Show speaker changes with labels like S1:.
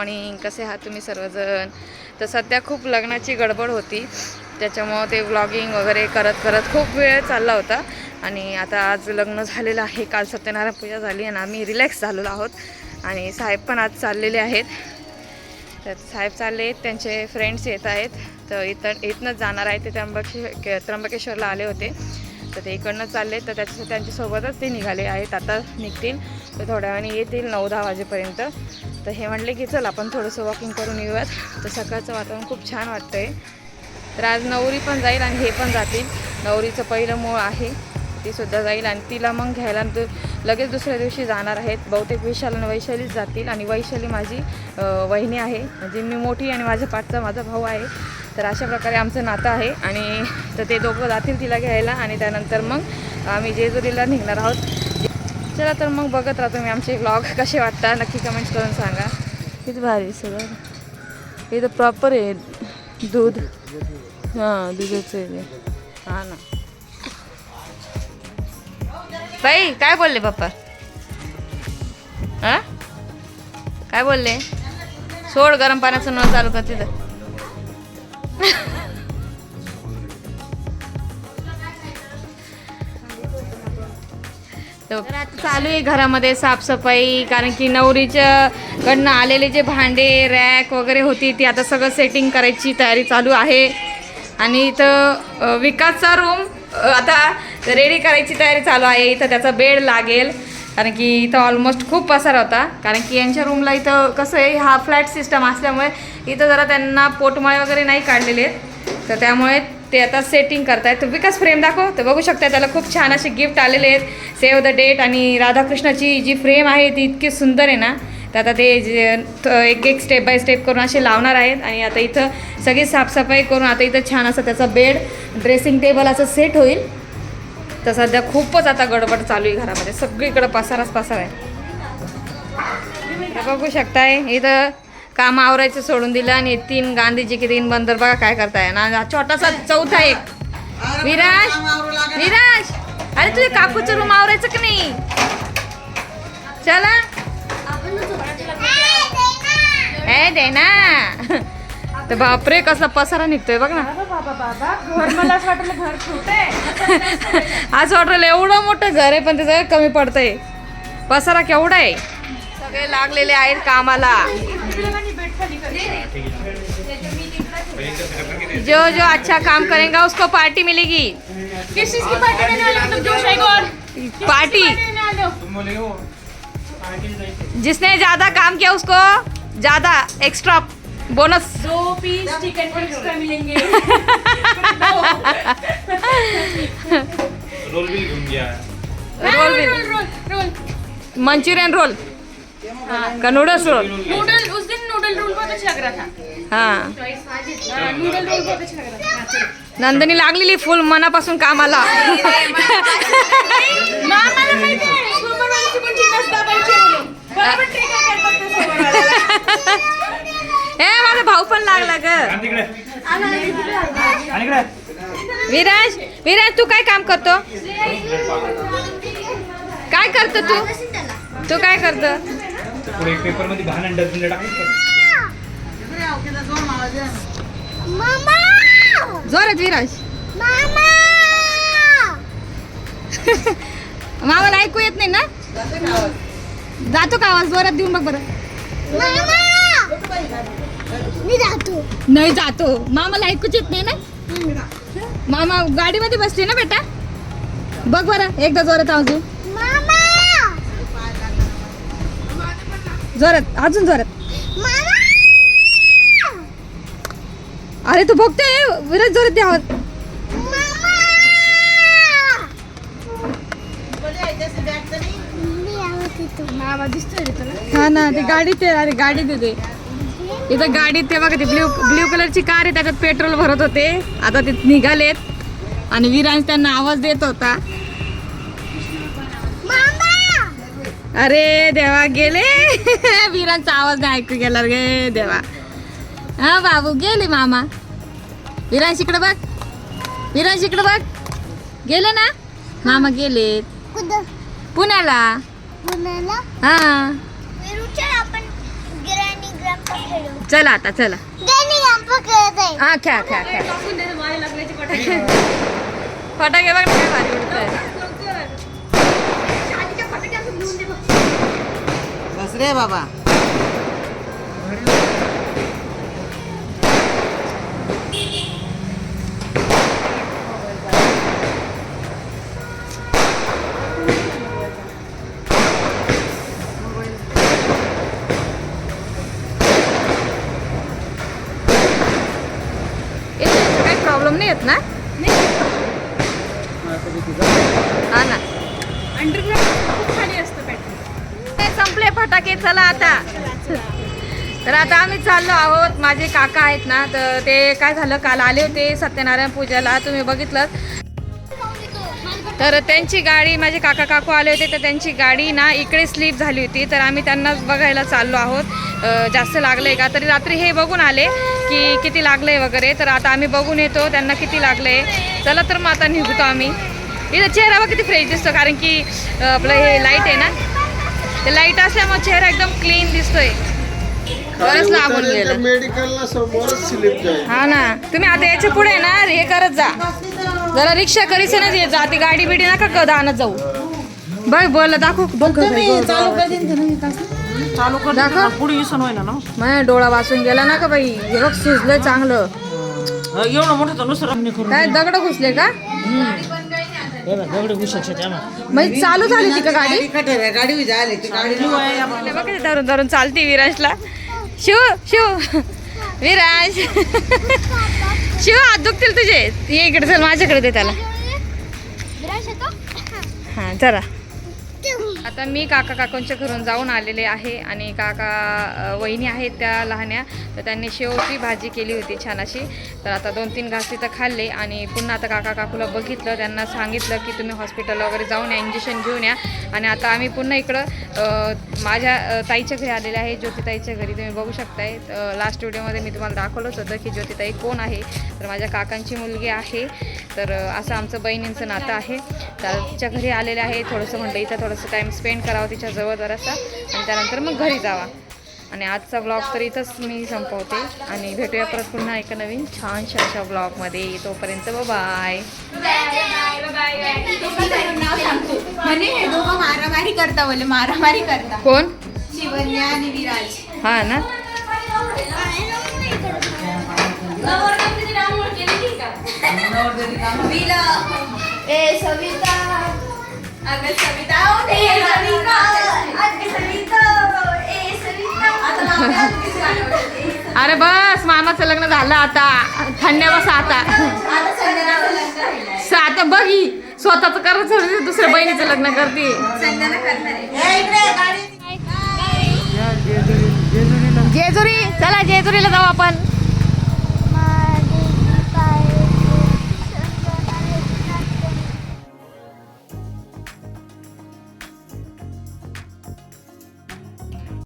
S1: Morning कसे आहात तुम्ही सर्वजण? तर सध्या खूप लग्नाची गडबड होती. त्याच्यामुळं ते व्लॉगिंग वगैरे करत करत खूप वेळ चालला होता. आणि आता आज लग्न झालेलं आहे. काल सत्यनारायण पूजा झाली आणि आम्ही रिलॅक्स झालेलो आहोत. आणि साहेब पण आज चाललेले आहेत. तर साहेब चालले आहेत. त्यांचे फ्रेंड्स येत आहेत. तर इथं इथनंच जाणार आहे ते त्र्यंबके त्र्यंबकेश्वरला आले होते. तर ते इकडनं चालले तर त्याच्या त्यांच्यासोबतच ते निघाले आहेत. आता निघतील तर थोड्या वेळाने येतील नऊ दहा वाजेपर्यंत. तर हे म्हणले की चल आपण थोडंसं वॉकिंग करून येऊयात. तर सकाळचं वातावरण खूप छान वाटतं आहे तर आज नवरी पण जाईल आणि हे पण जातील. नवरीचं पहिलं मूळ आहे ती सुद्धा जाईल आणि तिला मग घ्यायला दु लगेच दुसऱ्या दिवशी जाणार आहेत. बहुतेक विशाल आणि वैशालीच जातील आणि वैशाली माझी वहिनी आहे. म्हणजे मी मोठी आणि माझ्या पाठचा माझा भाऊ आहे. तर अशा प्रकारे आमचं नातं आहे आणि तर ते दोघं जातील तिला घ्यायला आणि त्यानंतर मग आम्ही जेजुरीला निघणार आहोत. चला तर मग बघत राहतो मी आमचे ब्लॉग कसे वाटतात. नक्की कमेंट्स करून सांगा. किती भारी सगळं. इथं प्रॉपर आहे. दूध. हां दुधाचं आहे हां ना. बाई काय बोलले पप्पा? हां? काय बोलले? सोड गरम पाण्याचं नळ चालू कर तिथं. तर आता चालू आहे घरामध्ये साफसफाई कारण की नवरीच्याकडनं आलेले जे भांडे रॅक वगैरे होती ती आता सगळं सेटिंग करायची तयारी चालू आहे. आणि इथं विकासचा रूम आता रेडी करायची तयारी चालू आहे. इथं त्याचा बेड लागेल. कारण की इथं ऑलमोस्ट खूप पसार होता. कारण की यांच्या रूमला इथं कसं आहे हा फ्लॅट सिस्टम असल्यामुळे इथं जरा त्यांना पोटमाळे वगैरे नाही काढलेले आहेत. तर त्यामुळे ते आता सेटिंग करतायत. तर विकास फ्रेम दाखव. तर बघू शकता त्याला खूप छान असे गिफ्ट आलेले आहेत. सेव द डेट आणि राधाकृष्णाची जी फ्रेम आहे ती इतकी सुंदर आहे ना. तर आता ते जे एक एक स्टेप बाय स्टेप करून असे लावणार आहेत. आणि आता इथं सगळी साफसफाई करून आता इथं छान असं त्याचा बेड ड्रेसिंग टेबल असं सेट होईल. तर सध्या खूपच आता गडबड चालू आहे घरामध्ये. सगळीकडं पसाराच पसार आहे. बघू शकताय इथं काम आवरायचं सोडून दिलं आणि तीन गांधीजी की तीन बंदर बघा काय करताय. ना छोटासा चौथा एक. विराज विराज! अरे तुझ्या काकूचं रूम आवरायचं की नाही? चला. ए दे ना तर बापरे कसला पसारा निघतोय बघ ना. आज वाटलं एवढं मोठं घर आहे पण त्याचं कमी पडतंय. पसारा केवढा आहे? सगळे लागलेले आहेत कामाला. जो जो अच्छा काम करेगा उसको पार्टी मिलेगी.
S2: किस चीज की पार्टी. देने वाले हो? तुम जोश
S1: पार्टी
S2: वाले हो
S1: जिसने ज्यादा काम किया उसको ज्यादा एक्स्ट्रा बोनस.
S2: दो पीस चिकन एक्स्ट्रा मिलेंगे।
S3: रोल भी घूम गया।
S1: Roll
S2: roll roll roll
S1: Manchurian roll. का नूडल्स रोल.
S2: नूडल उस दिन नूडल रोल बहुत अच्छा लग रहा था।
S1: हां.
S2: हाँ, नूडल रोल बहुत अच्छा लग रहा था.
S1: नंदनी लागलेली फुल मनापासून कामाला.
S2: मामाला
S1: ए माझा भाऊ पण लागला ग.
S3: आणि तिकडे. आणि इकडे.
S1: विराज विराज तू काय काम करतो? काय करतो तू? तू काय करतो?
S3: पुढे पेपरमध्ये घाण डस्टबिन टाकून
S1: जोरात विराज. मामाला ऐकू येत नाही ना? जातो का आवाज? जोरात देऊन बघ बरं.
S4: मी जातो.
S1: नाही जातो. मामाला ऐकूच येत नाही ना? मामा गाडीमध्ये बसली ना बेटा? बघ बरं एकदा जोरात आवाज जोरात अजून जोरात. अरे तू बघतोय विराज जोरात दे आवाज
S4: मामा येतो
S1: हा ना ते गाडी ते अरे गाडी देते इथं गाडीत ते बघा ते ब्ल्यू ब्ल्यू कलरची कार आहे त्याच्यात पेट्रोल भरत होते. आता ते निघालेत. आणि विरांश त्यांना आवाज देत होता.
S4: मामा!
S1: अरे देवा गेले. विरांचा आवाज नाही ऐकू गेला गे देवा. हा बाबू गेले मामा. विरांश इकडे बघ. विरांश इकडे बघ. गेले ना? मामा पुण्याला.
S4: पुण्याला?
S1: हा
S4: विरुचर आपण गिराणी ग्राम
S1: चला आता चला हा खेळा खेळा खेळा
S2: फटाके.
S1: फटाके बघ काय भारी उडतोय.
S5: बस रे बाबा
S1: येत ना? हा संपले फटाके चला आता. तर आता आम्ही चाललो आहोत. माझे काका आहेत ना तर ते काय झालं काल आले होते सत्यनारायण पूजेला. तुम्ही बघितलं? तर त्यांची गाडी माझे काका काकू आले होते तर त्यांची गाडी ना इकडे स्लीप झाली होती. तर आम्ही त्यांना बघायला चाललो आहोत. अ, जास्त लागलंय का? तरी रात्री हे बघून आले की किती लागलंय वगैरे. तर आता आम्ही बघून येतो त्यांना किती लागलंय. चला तर मग आता निघतो आम्ही. इथं चेहरा बघ किती फ्रेश दिसतो कारण की आपलं हे लाइट आहे ना? ते लाइट असल्यामुळे चेहरा एकदम क्लीन दिसतोय. बरंच लागून गेलं.
S6: मेडिकलला समोरच स्लिप जाईल.
S1: हा ना. तुम्ही आता याच्यापुढे ना हे करत जा. जरा रिक्षा करीच ना ये जा. ती गाडी बिडी नका आणत जाऊ. बघ बोल दाखव.
S5: चालू कर चालू कर
S1: दाखव.
S5: पुढे विसन होईना ना.
S1: माझ्या डोळा वाचून गेला ना का बाई? हे बघ सुजलंय चांगलं.
S5: एवढं मोठं तर नुसतं करून
S1: काय दगड घुसले का?
S5: दगड
S1: म्हणजे चालू झाली ती का गाडी?
S5: गाडी झाली ती गाडी
S1: बघ धरून धरून चालती विराजला. शिव शिव. विराज. शिव हात दुखतील तुझे. ये इकडे चल माझ्याकडे दे त्याला.
S4: विराज येतो?
S1: हां जरा आता मी काका काकांच्या घरून जाऊन आलेले आहे आणि काका वहिनी आहेत त्या लहान्या. तर त्यांनी शेवची भाजी केली होती छान अशी तर आता दोन तीन घास तिथं खाल्ले आणि पुन्हा आता काका काकूला बघितलं त्यांना सांगितलं की तुम्ही हॉस्पिटल वगैरे जाऊन या इंजेक्शन घेऊन या. आणि आता आम्ही पुन्हा इकडं माझ्या ताईच्या घरी आलेले आहे. ज्योतिताईच्या घरी तुम्ही बघू शकताय. लास्ट व्हिडिओमध्ये मी तुम्हाला दाखवलंच होतं की ज्योतिताई कोण आहे. तर माझ्या काकांची मुलगी आहे. तर असं आमचं बहिणींचं नातं आहे. तर तिच्या घरी आलेले आहे. थोडंसं म्हणलं इथं थोडंसं टाईम स्पेंड करावं तिच्याजवळ जरासा. आणि त्यानंतर मग घरी जावा. आणि आजचा ब्लॉग तर इथंच मी संपवते. आणि भेटूया परत पुन्हा एका नवीन छानशा अशा ब्लॉगमध्ये तोपर्यंत बाय
S2: हे मारामारी करता बोले मारामारी करता.
S1: कोण?
S2: शिवन्या आणि विराज.
S1: हा ना?
S2: ए सविता. अगं सविता ओ ए सविता अगं सविता ए सविता. आता मागे आणखीच गाणं म्हणते.
S1: अरे बस मामाचं लग्न झालं आता. थंड्या बस आता.
S2: आता संजनाचं लग्न राहिलंय.
S1: स- आता बघ ही स्वतःच करायचं दुसऱ्या बहिणीचं लग्न करते.
S2: संजना करणार आहे.
S1: जेजुरी चला जेजुरीला जाऊ आपण.